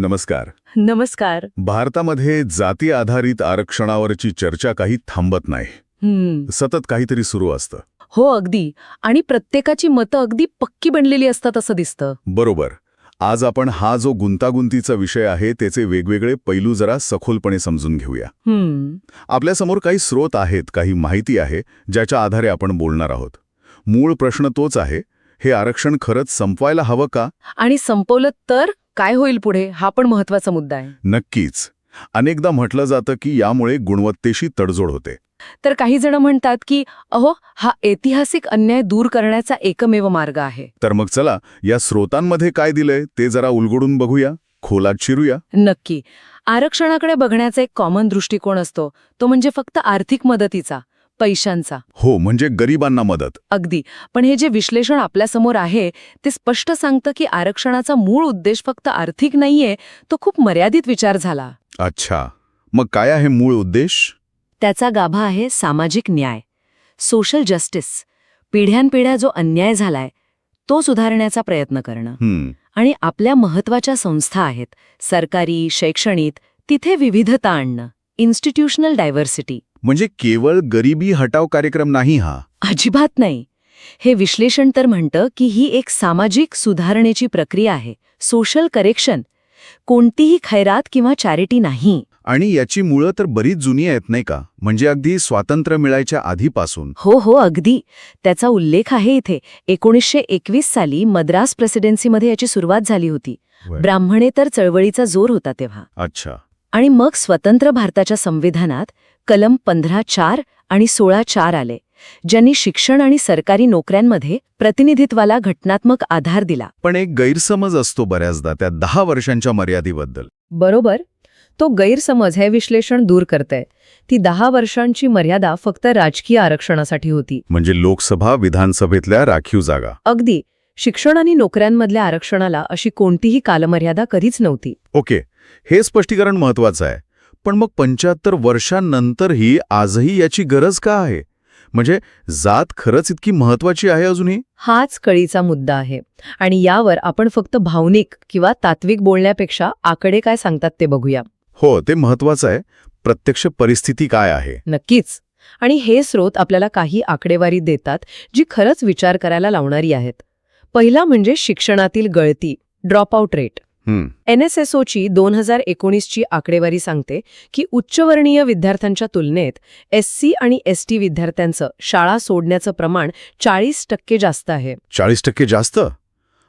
नमस्कार. नमस्कार. भारतामध्ये जाती आधारित आरक्षणावरची चर्चा काही थांबत नाही. सतत काहीतरी सुरू असतं. हो अगदी. आणि प्रत्येकाची मतं अगदी पक्की बनलेली असतात असं दिसतं. बरोबर. आज आपण हा जो गुंतागुंतीचा विषय आहे त्याचे वेगवेगळे पैलू जरा सखोलपणे समजून घेऊया. आपल्यासमोर काही स्रोत आहेत काही माहिती आहे ज्याच्या आधारे आपण बोलणार आहोत. मूळ प्रश्न तोच आहे हे आरक्षण खरंच संपवायला हवं का? आणि संपवलं तर? काय होईल पुढे हा पण महत्त्वाचा मुद्दा आहे. नक्कीच. अनेकदा म्हटलं जातं की यामुळे गुणवत्तेशी तडजोड होते. तर काही जण म्हणतात की अहो हा ऐतिहासिक अन्याय दूर करण्याचा एकमेव मार्ग आहे. तर मग चला या स्रोतांमध्ये काय दिलंय ते जरा उलगडून बघूया खोलात शिरूया. नक्की. आरक्षणाकडे बघण्याचा एक कॉमन दृष्टिकोन असतो तो म्हणजे फक्त आर्थिक मदतीचा. पैशांचा. हो म्हणजे गरिबांना मदत. अगदी. पण हे जे विश्लेषण आपल्यासमोर आहे ते स्पष्ट सांगतं की आरक्षणाचा मूळ उद्देश फक्त आर्थिक नाहीये तो खूप मर्यादित विचार झाला. अच्छा. मग काय आहे मूळ उद्देश? त्याचा गाभा आहे सामाजिक न्याय. Social justice. पिढ्यानपिढ्या जो अन्याय झालाय तो सुधारण्याचा प्रयत्न करणं. आणि आपल्या महत्त्वाच्या संस्था आहेत सरकारी शैक्षणिक तिथे विविधता आणणं. Institutional diversity. म्हणजे केवळ गरिबी हटाव कार्यक्रम नाही हा? अजिबात नाही. हे विश्लेषण तर म्हणतं की ही एक सामाजिक सुधारणेची प्रक्रिया आहे. Social correction. कोणतीही खैरात किंवा चॅरिटी नाही. आणि याची मुळं तर बरीच जुनी आहेत नाही का? म्हणजे अगदी स्वातंत्र्य मिळायच्या आधीपासून. हो हो अगदी. त्याचा उल्लेख आहे इथे. एकोणीसशे एकवीस साली मद्रास प्रेसिडेन्सीमध्ये याची सुरुवात झाली होती. ब्राह्मणेतर चळवळीचा जोर होता तेव्हा. अच्छा. आणि मग स्वतंत्र भारताच्या संविधानात कलम पंधरा चार आणि सोळा चार आले ज्यांनी शिक्षण आणि सरकारी नोकऱ्यांमध्ये प्रतिनिधित्वाला घटनात्मक आधार दिला. पण एक गैरसमज असतो बऱ्याचदा त्या दहा वर्षांच्या मर्यादेबद्दल. बरोबर तो गैरसमज हे विश्लेषण दूर करतंय. ती दहा वर्षांची मर्यादा फक्त राजकीय आरक्षणासाठी होती. म्हणजे लोकसभा विधानसभेतल्या राखीव जागा. अगदी शिक्षण आणि नोकऱ्यांमधल्या आरक्षणाला अशी कोणतीही कालमर्यादा कधीच नव्हती. ओके हे स्पष्टीकरण महत्वाचं आहे. पण मग पंच्याहत्तर वर्षांनंतरही आजही याची गरज का आहे? म्हणजे जात खरंच इतकी महत्वाची आहे अजूनही? हाच कळीचा मुद्दा आहे. आणि यावर आपण फक्त भावनिक किंवा तात्विक बोलण्यापेक्षा आकडे काय सांगतात ते बघूया. हो ते महत्वाचं आहे. प्रत्यक्ष परिस्थिती काय आहे? नक्कीच. आणि हे स्रोत आपल्याला काही आकडेवारी देतात जी खरंच विचार करायला लावणारी आहेत. पहिला म्हणजे शिक्षणातील गळती ड्रॉपआउट रेट. एनएसएसओची दोन हजार एकोणीसची आकडेवारी सांगते की उच्चवर्णीय विद्यार्थ्यांच्या तुलनेत एससी आणि एसटी विद्यार्थ्यांचं शाळा सोडण्याचं प्रमाण चाळीस टक्के जास्त आहे. चाळीस टक्के जास्त?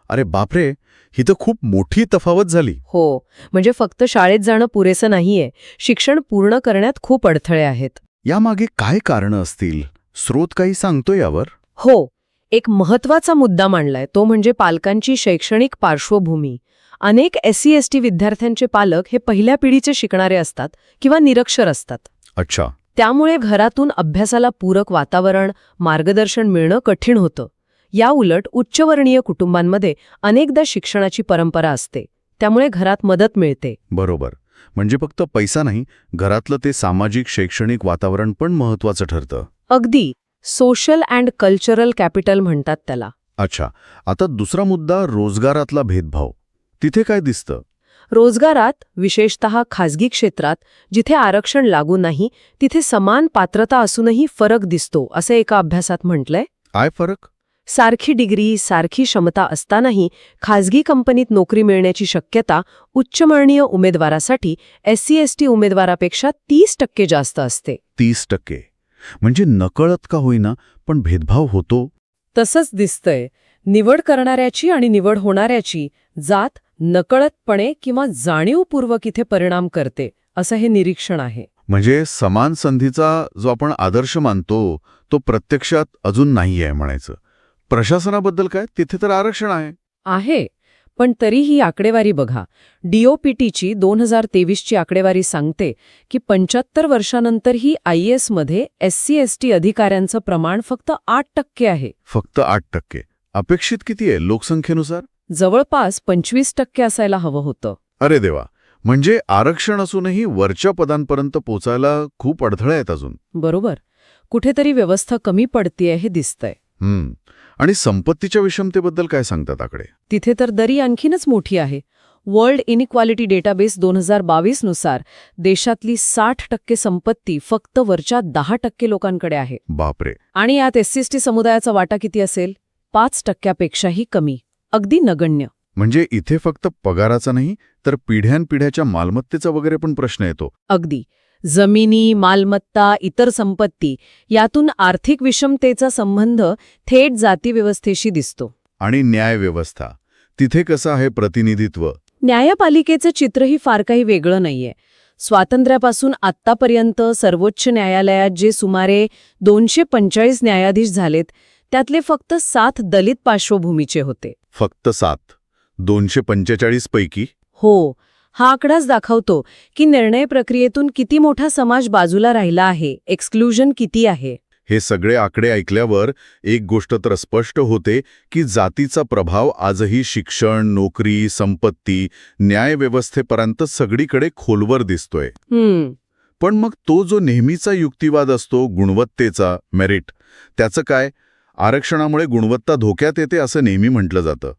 अरे बापरे ही तर खूप मोठी तफावत झाली. हो म्हणजे फक्त शाळेत जाणं पुरेसं नाहीये शिक्षण पूर्ण करण्यात खूप अडथळे आहेत. यामागे काय कारणं असतील? स्रोत काही सांगतो यावर? हो एक महत्त्वाचा मुद्दा मांडलाय तो म्हणजे पालकांची शैक्षणिक पार्श्वभूमी. अनेक एससी एसटी विद्यार्थ्यांचे पालक हे पहिल्या पिढीचे शिकणारे असतात किंवा निरक्षर असतात. अच्छा. त्यामुळे घरातून अभ्यासाला पूरक वातावरण मार्गदर्शन मिळणं कठीण होतं. या उलट उच्चवर्णीय कुटुंबांमध्ये अनेकदा शिक्षणाची परंपरा असते. त्यामुळे घरात मदत मिळते. बरोबर. म्हणजे फक्त पैसा नाही घरातलं ते सामाजिक शैक्षणिक वातावरण पण महत्वाचं ठरतं. अगदी. सोशल अँड कल्चरल कॅपिटल म्हणतात त्याला. अच्छा. आता दुसरा मुद्दा रोजगारातला भेदभाव. तिथे काय दिसतं? रोजगारात विशेषतः खाजगी क्षेत्रात जिथे आरक्षण लागू नाही तिथे समान पात्रता असूनही फरक दिसतो असं एका अभ्यासात म्हटलंय. काय फरक? सारखी डिग्री सारखी क्षमता असतानाही खाजगी कंपनीत नोकरी मिळण्याची शक्यता उच्चवर्णीय उमेदवारासाठी एससी एसटी उमेदवारापेक्षा तीस टक्के जास्त असते. तीस टक्के. म्हणजे नकळत का होईना पण भेदभाव होतो? तसंच दिसतंय. निवड करणाऱ्याची आणि निवड होणाऱ्याची जात नकळतपणे किंवा जाणीवपूर्वक इथे परिणाम करते असं हे निरीक्षण आहे. म्हणजे समान संधीचा जो आपण आदर्श मानतो तो प्रत्यक्षात अजून नाही आहे म्हणायचं. प्रशासनाबद्दल काय? तिथे तर आरक्षण आहे. आहे पण तरीही आकडेवारी बघा. डीओपीटीची दोन हजार तेवीसची आकडेवारी सांगते की पंच्याहत्तर वर्षानंतरही आय एसमध्ये एससी एसटी अधिकाऱ्यांचं प्रमाण फक्त आठ टक्के आहे. फक्त आठ टक्के. अपेक्षित किती आहे लोकसंख्येनुसार? जवळपास पंचवीस टक्के असायला हवं होतं. अरे देवा! म्हणजे आरक्षण असूनही वरच्या पदांपर्यंत पोचायला खूप अडथळे आहेत अजून. बरोबर. कुठेतरी व्यवस्था कमी पडतीये हे दिसतंय. हम्म. आणि संपत्तीच्या विषमतेबद्दल काय सांगतात आकडे? तिथे तर दरी आणखीनच मोठी आहे. वर्ल्ड इनइक्वालिटी डेटाबेस दोन हजार बावीसनुसार देशातली साठ टक्के संपत्ती फक्त वरच्या दहा टक्के लोकांकडे आहे. बापरे! आणि यात एस टी समुदायाचा वाटा किती असेल? पाच टक्क्यापेक्षाही कमी. अगदी नगण्य. म्हणजे इथे फक्त पगाराचा नाही तर पिढ्यानपिढ्याच्या मालमत्तेचा वगैरे पण प्रश्न येतो. अगदी. जमिनी मालमत्ता इतर संपत्ती यातून आर्थिक विषमतेचा संबंध थेट जातीव्यवस्थेशी दिसतो. आणि न्यायव्यवस्था तिथे कसं आहे प्रतिनिधित्व? न्यायपालिकेचं चित्रही फार काही वेगळं नाहीये. स्वातंत्र्यापासून आत्तापर्यंत सर्वोच्च न्यायालयात जे सुमारे दोनशे पंचाळीस न्यायाधीश झालेत त्यातले फक्त सात दलित पार्श्वभूमीचे होते. फक्त सात. दोनशे पंचेचाळीस पैकी? हो. हा आकडाच दाखवतो की निर्णय प्रक्रियेतून किती मोठा समाज बाजूला राहिला आहे एक्सक्लुजन किती आहे. हे सगळे आकडे ऐकल्यावर एक गोष्ट तर स्पष्ट होते की जातीचा प्रभाव आजही शिक्षण नोकरी संपत्ती न्यायव्यवस्थेपर्यंत सगळीकडे खोलवर दिसतोय. पण मग तो जो नेहमीचा युक्तिवाद असतो गुणवत्तेचा मेरिट त्याचं काय? आरक्षणामुळे गुणवत्ता धोक्यात येते असं नेहमी म्हटलं जातं.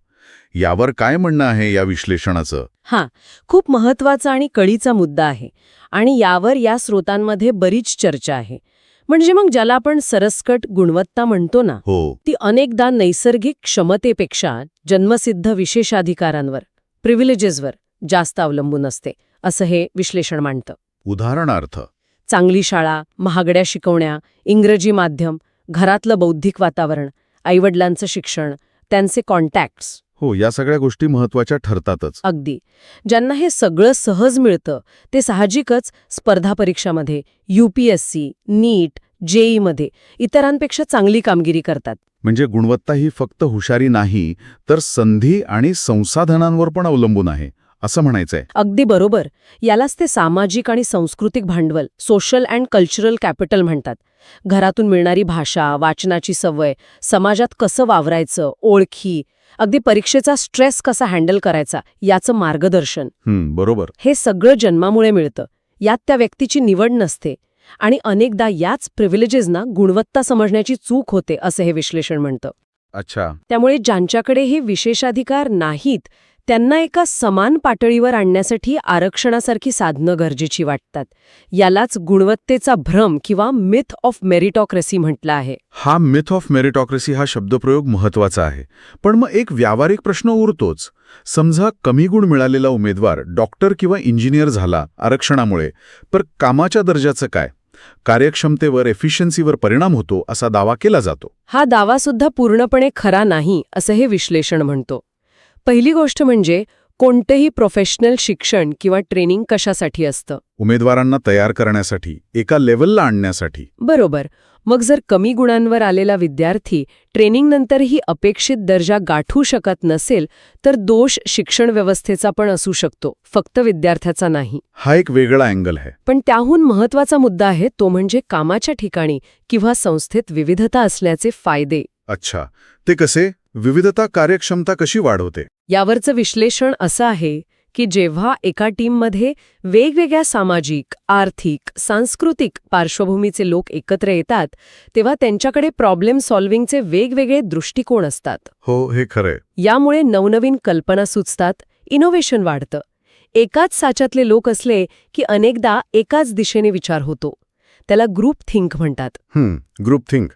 यावर काय म्हणणं आहे या विश्लेषणाचं? हा खूप महत्त्वाचा आणि कळीचा मुद्दा आहे आणि यावर या स्रोतांमध्ये बरीच चर्चा आहे. म्हणजे मग ज्याला आपण सरसकट गुणवत्ता म्हणतो ना हो. ती अनेकदा नैसर्गिक क्षमतेपेक्षा जन्मसिद्ध विशेषाधिकारांवर प्रिव्हिलेजेसवर जास्त अवलंबून असते असं हे विश्लेषण मांडतं. उदाहरणार्थ. चांगली शाळा महागड्या शिकवण्या इंग्रजी माध्यम घरातलं बौद्धिक वातावरण आईवडिलांचं शिक्षण त्यांचे कॉन्टॅक्ट्स हो या सगळ्या गोष्टी महत्त्वाच्या ठरतातच. अगदी. ज्यांना हे सगळं सहज मिळतं ते साहजिकच स्पर्धा परीक्षामध्ये यूपीएससी नीट जेईमध्ये इतरांपेक्षा चांगली कामगिरी करतात. म्हणजे गुणवत्ता ही फक्त हुशारी नाही तर संधी आणि संसाधनांवर पण अवलंबून आहे. असं म्हणायचंय. अगदी बरोबर. यालाच ते सामाजिक आणि सांस्कृतिक भांडवल सोशल अँड कल्चरल कॅपिटल म्हणतात. घरातून मिळणारी भाषा वाचनाची सवय समाजात कसं वावरायचं ओळखी अगदी परीक्षेचा स्ट्रेस कसा हँडल करायचा याचं मार्गदर्शन. बरोबर. हे सगळं जन्मामुळे मिळतं. यात त्या व्यक्तीची निवड नसते आणि अनेकदा याच प्रिव्हिलेजेसना गुणवत्ता समजण्याची चूक होते असं हे विश्लेषण म्हणतं. अच्छा. त्यामुळे ज्यांच्याकडे हे विशेषाधिकार नाहीत त्यांना एका समान पातळीवर आणण्यासाठी आरक्षणासारखी साधनं गरजेची वाटतात. यालाच गुणवत्तेचा भ्रम किंवा मिथ ऑफ मेरिटॉक्रेसी म्हटलं आहे. हा मिथ ऑफ मेरिटॉक्रेसी हा शब्दप्रयोग महत्त्वाचा आहे. पण मग एक व्यावहारिक प्रश्न उरतोच. समजा कमी गुण मिळालेला उमेदवार डॉक्टर किंवा इंजिनियर झाला आरक्षणामुळे पर कामाच्या दर्जाचं काय? कार्यक्षमतेवर एफिशियन्सीवर परिणाम होतो असा दावा केला जातो. हा दावा सुद्धा पूर्णपणे खरा नाही असं हे विश्लेषण म्हणतो. पहिली गोष्ट म्हणजे कोणतंही प्रोफेशनल शिक्षण किंवा ट्रेनिंग कशासाठी असतं? उमेदवारांना तयार करण्यासाठी एका लेवलला आणण्यासाठी. बरोबर. मग जर कमी गुणांवर आलेला विद्यार्थी ट्रेनिंगनंतरही अपेक्षित दर्जा गाठू शकत नसेल तर दोष शिक्षण व्यवस्थेचा पण असू शकतो फक्त विद्यार्थ्याचा नाही. हा एक वेगळा अँगल आहे. पण त्याहून महत्त्वाचा मुद्दा आहे तो म्हणजे कामाच्या ठिकाणी किंवा संस्थेत विविधता असल्याचे फायदे. अच्छा. ते कसे? विविधता कार्यक्षमता कशी वाढवते? यावरचं विश्लेषण असं आहे की जेव्हा एका टीममध्ये वेगवेगळ्या सामाजिक आर्थिक सांस्कृतिक पार्श्वभूमीचे लोक एकत्र येतात तेव्हा त्यांच्याकडे प्रॉब्लेम सॉल्व्हिंगचे वेगवेगळे दृष्टिकोन असतात. हो हे खरंय. यामुळे नवनवीन कल्पना सुचतात इनोव्हेशन वाढतं. एकाच साच्यातले लोक असले की अनेकदा एकाच दिशेने विचार होतो. त्याला ग्रुप थिंक म्हणतात. ग्रुप थिंक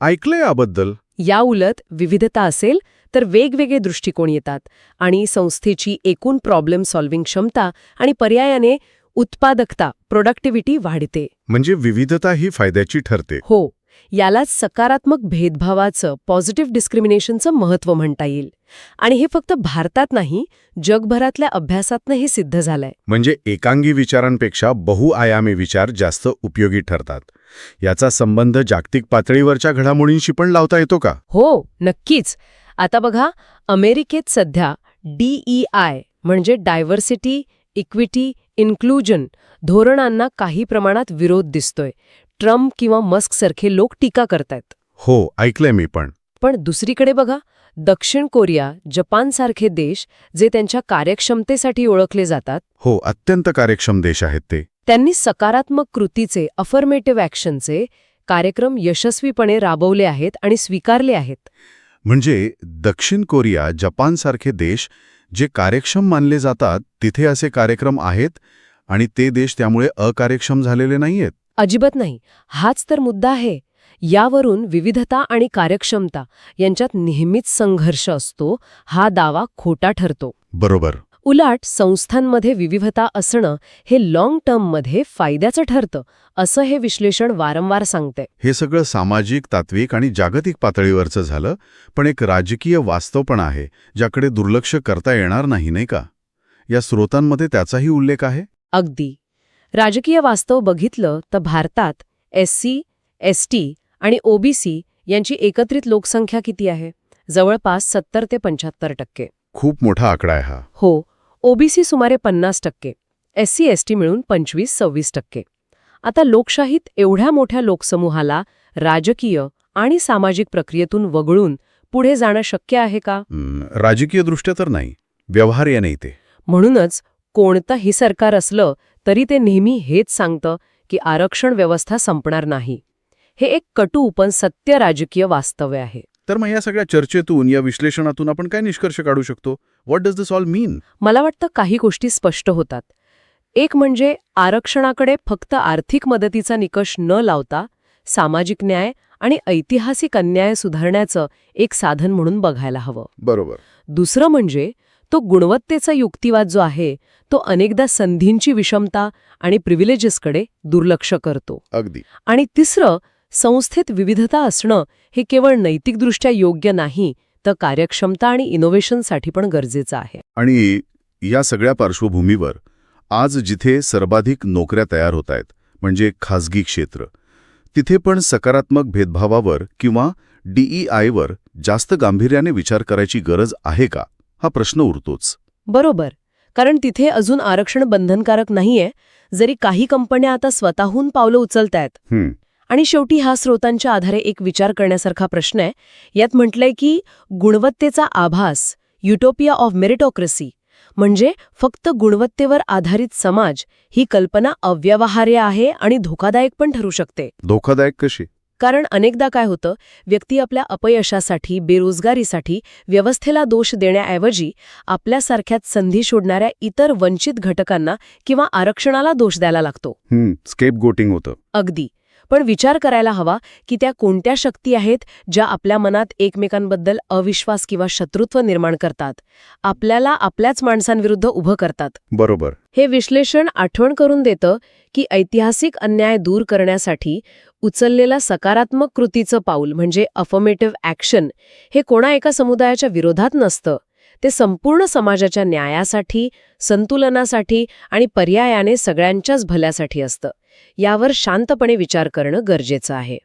ऐकलंय याबद्दल? या उलट विविधता असेल तर वेगवेगळे दृष्टिकोन येतात आणि संस्थेची एकूण प्रॉब्लेम सॉल्व्हिंग क्षमता आणि पर्यायाने उत्पादकता प्रोडक्टिव्हिटी वाढते. म्हणजे विविधता ही फायद्याची ठरते. हो. यालाच सकारात्मक भेदभावाचं पॉझिटिव्ह डिस्क्रिमिनेशनचं महत्त्व म्हणता येईल. आणि हे फक्त भारतात नाही जगभरातल्या अभ्यासातनं हे सिद्ध झालंय. म्हणजे एकांगी विचारांपेक्षा बहुआयामी विचार जास्त उपयोगी ठरतात. याचा संबंध जागतिक पातळीवरच्या घडामोडींशी पण लावता येतो का? हो नक्कीच. आता बघा अमेरिकेत सध्या डीई आय म्हणजे डायव्हर्सिटी इक्विटी इन्क्लुजन धोरणांना काही प्रमाणात विरोध दिसतोय. ट्रम्प किंवा मस्कसारखे लोक टीका करतायत. हो ऐकलंय मी पण. पण दुसरीकडे बघा दक्षिण कोरिया जपानसारखे देश जे त्यांच्या कार्यक्षमतेसाठी ओळखले जातात हो अत्यंत कार्यक्षम देश आहेत ते. त्यांनी सकारात्मक कृतीचे अफर्मेटिव्ह ॲक्शनचे कार्यक्रम यशस्वीपणे राबवले आहेत आणि स्वीकारले आहेत. म्हणजे दक्षिण कोरिया जपानसारखे देश जे कार्यक्षम मानले जातात तिथे असे कार्यक्रम आहेत आणि ते देश त्यामुळे अकार्यक्षम झालेले नाहीयेत? अजिबात नाही. हाच तर मुद्दा आहे. यावरून विविधता आणि कार्यक्षमता यांच्यात नेहमीच संघर्ष असतो हा दावा खोटा ठरतो. बरोबर. उलट संस्थांमध्ये विविधता असणं हे लाँग टर्ममध्ये फायद्याचं ठरतं असं हे विश्लेषण वारंवार सांगते हे सगळं सामाजिक तात्विक आणि जागतिक पातळीवरचं झालं पण एक राजकीय वास्तव पण आहे ज्याकडे दुर्लक्ष करता येणार नाही नाही का? या स्रोतांमध्ये त्याचाही उल्लेख आहे? अगदी. राजकीय वास्तव बघितलं तर भारतात एस सी एस टी आणि ओबीसी यांची एकत्रित लोकसंख्या किती आहे? जवळपास सत्तर ते पंच्याहत्तर टक्के. खूप मोठा आकडा आहे हा. हो ओबीसी सुमारे पन्नास टक्के एस सी एस टी मिळून पंचवीस सव्वीस टक्के. आता लोकशाहीत एवढ्या मोठ्या लोकसमूहाला राजकीय आणि सामाजिक प्रक्रियेतून वगळून पुढे जाणं शक्य आहे का? हं, राजकीयदृष्ट्या तर नाही. व्यवहार्य नाही ते म्हणूनच कोणतंही सरकार असलं तरी ते नेहमी हेच सांगतं की आरक्षण व्यवस्था संपणार नाही. हे एक कटू पण सत्य राजकीय वास्तव्य आहे. तर मग या सगळ्या चर्चेतून या विश्लेषणातून आपण काय निष्कर्ष काढू शकतो? What does this all mean मला वाटतं काही गोष्टी स्पष्ट होतात. एक म्हणजे आरक्षणाकडे फक्त आर्थिक मदतीचा निकष न लावता सामाजिक न्याय आणि ऐतिहासिक अन्याय सुधारण्याचं एक साधन म्हणून बघायला हवं. बरोबर. दुसरं म्हणजे तो गुणवत्तेचा युक्तिवाद जो आहे तो अनेकदा संधींची विषमता आणि प्रिव्हिलेजेसकडे दुर्लक्ष करतो. अगदी. आणि तिसरं संस्थेत विविधता असणं हे केवळ नैतिकदृष्ट्या योग्य नाही तर कार्यक्षमता आणि इनोव्हेशनसाठी पण गरजेचं आहे. आणि या सगळ्या पार्श्वभूमीवर आज जिथे सर्वाधिक नोकऱ्या तयार होत आहेत म्हणजे खाजगी क्षेत्र तिथे पण सकारात्मक भेदभावावर किंवा डीईआयवर जास्त गांभीर्याने विचार करायची गरज आहे का? हा प्रश्न उरतोच. बरोबर. कारण तिथे अजून आरक्षण बंधनकारक नाहीये. जरी काही कंपन्या आता स्वतःहून पावलं उचलतायत. हं, आणि शेवटी हा स्रोतांच्या आधारे एक विचार करण्यासारखा प्रश्न आहे. यात म्हटलंय की गुणवत्तेचा आभास युटोपिया ऑफ मेरिटोक्रेसी म्हणजे फक्त गुणवत्तेवर आधारित समाज ही कल्पना अव्यवहार्य आहे आणि धोकादायक पण ठरू शकते. धोकादायक कशी? कारण अनेकदा काय होतं व्यक्ती आपल्या अपयशासाठी बेरोजगारीसाठी व्यवस्थेला दोष देण्याऐवजी आपल्यासारख्याच संधी शोधणाऱ्या इतर वंचित घटकांना किंवा आरक्षणाला दोष द्यायला लागतो. स्केप गोटिंग होतं. अगदी. पण विचार करायला हवा की त्या कोणत्या शक्ती आहेत ज्या आपल्या मनात एकमेकांबद्दल अविश्वास किंवा शत्रुत्व निर्माण करतात. आपल्याला आपल्याच माणसांविरुद्ध उभं करतात. बरोबर. हे विश्लेषण आठवण करून देतं की ऐतिहासिक अन्याय दूर करण्यासाठी उचललेलं सकारात्मक कृतीचं पाऊल म्हणजे अफर्मेटिव्ह ॲक्शन हे कोणा एका समुदायाच्या विरोधात नसतं. ते संपूर्ण समाजाच्या न्यायासाठी संतुलनासाठी आणि पर्यायाने सगळ्यांच्याच भल्यासाठी असतं. यावर शांतपणे विचार करणं गरजेचं आहे.